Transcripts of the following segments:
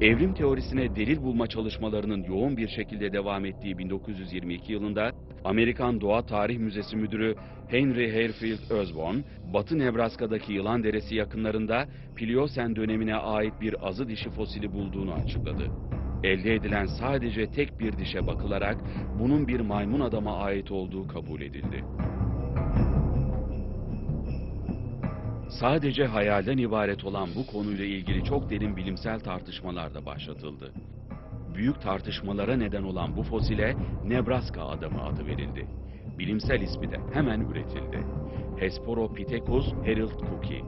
Evrim teorisine delil bulma çalışmalarının yoğun bir şekilde devam ettiği 1922 yılında Amerikan Doğa Tarih Müzesi Müdürü Henry Harefield Osborn, Batı Nebraska'daki Yılan Deresi yakınlarında Pliocen dönemine ait bir azı dişi fosili bulduğunu açıkladı. Elde edilen sadece tek bir dişe bakılarak bunun bir maymun adama ait olduğu kabul edildi. Sadece hayalden ibaret olan bu konuyla ilgili çok derin bilimsel tartışmalar da başlatıldı. Büyük tartışmalara neden olan bu fosile Nebraska adamı adı verildi. Bilimsel ismi de hemen üretildi. Hesperopithecus heraldcooki.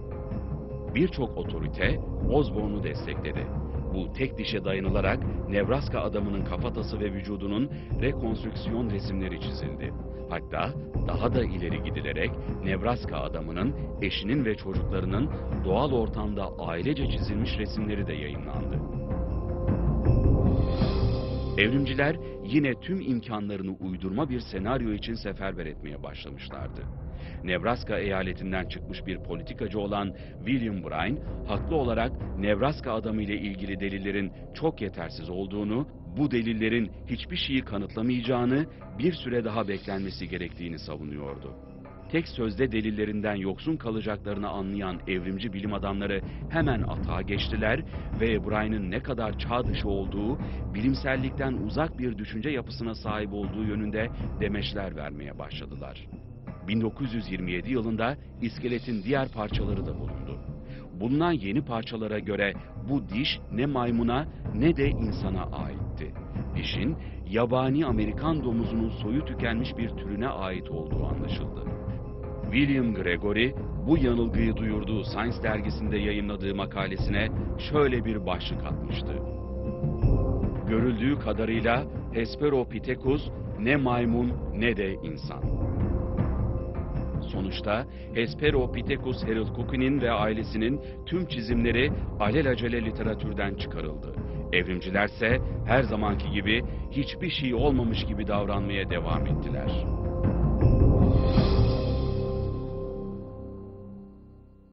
Birçok otorite Osborne'u destekledi. Bu tek dişe dayanılarak Nebraska adamının kafatası ve vücudunun rekonstrüksiyon resimleri çizildi. Hatta daha da ileri gidilerek Nebraska adamının eşinin ve çocuklarının doğal ortamda ailece çizilmiş resimleri de yayınlandı. Evrimciler yine tüm imkanlarını uydurma bir senaryo için seferber etmeye başlamışlardı. Nebraska eyaletinden çıkmış bir politikacı olan William Bryan, haklı olarak Nebraska adamı ile ilgili delillerin çok yetersiz olduğunu, bu delillerin hiçbir şeyi kanıtlamayacağını, bir süre daha beklenmesi gerektiğini savunuyordu. Tek sözde delillerinden yoksun kalacaklarını anlayan evrimci bilim adamları hemen atağa geçtiler ve Bryan'ın ne kadar çağ dışı olduğu, bilimsellikten uzak bir düşünce yapısına sahip olduğu yönünde demeçler vermeye başladılar. 1927 yılında iskeletin diğer parçaları da bulundu. Bulunan yeni parçalara göre bu diş ne maymuna ne de insana aitti. Dişin yabani Amerikan domuzunun soyu tükenmiş bir türüne ait olduğu anlaşıldı. William Gregory bu yanılgıyı duyurduğu Science dergisinde yayınladığı makalesine şöyle bir başlık atmıştı. Görüldüğü kadarıyla Hesperopithecus ne maymun ne de insan. Sonuçta Hesperopithecus heraldcooki'nin ve ailesinin tüm çizimleri alelacele literatürden çıkarıldı. Evrimcilerse her zamanki gibi hiçbir şey olmamış gibi davranmaya devam ettiler.